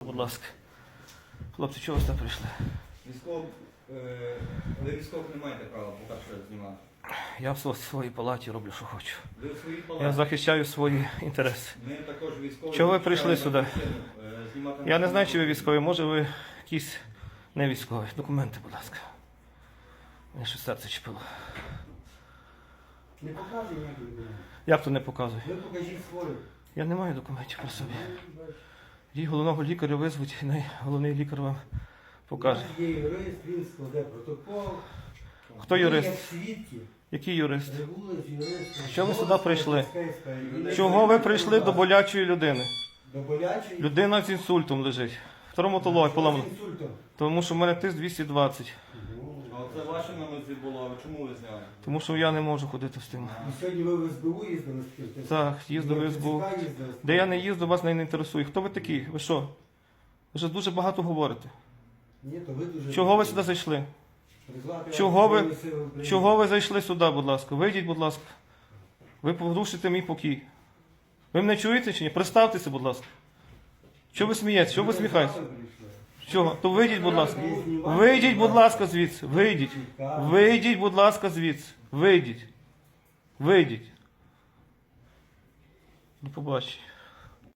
Будь ласка. Хлопці, чого ви сюди прийшли? Військов, е, ви військових не маєте права поки що знімати. Я в сво- своїй палаті роблю, що хочу. Ви в своїй Я захищаю свої інтереси. Ми також військові. Чого ви прийшли сюди? е, знімати Я не знаю, чи ви військові, може ви якісь не військові. Документи, будь ласка. Мені щось серце чіпило. Не показуй ніяких документів. Як то не показує? Ви покажіть свою. Я не маю документів при собі. Йдіть головного лікаря визвуть, і головний лікар вам покаже. Є юрист, він складе протокол. Хто юрист? Свідки. Який юрист? Що ви сюди прийшли? Чого ви прийшли до болячої людини? До болячої? Людина з інсультом лежить. Поламано. З. Тому що в мене тиск 220. А це ваше на нозі було, а чому ви зняли? Тому що я не можу ходити з тим. І сьогодні ви в СБУ їздили з ким? Так, їздив в СБУ. Де я не їздив, вас не інтересує. Хто ви такі? Ви що? Ви вже дуже багато говорите. Ні, то ви дуже... Чого ви сюди зайшли? Призвати Чого вас ви- Збройні Сили України. Чого ви зайшли сюди, будь ласка? Вийдіть, будь ласка. Ви порушите мій покій. Ви мене чуєте чи ні? Представтеся, будь ласка. Чого ви смієтеся? Чого ви сміхаєтеся? Чого? То вийдіть, будь ласка. Вийдіть, будь ласка, звідси. Вийдіть. Вийдіть, будь ласка, звідси. Вийдіть. Вийдіть. До побачення.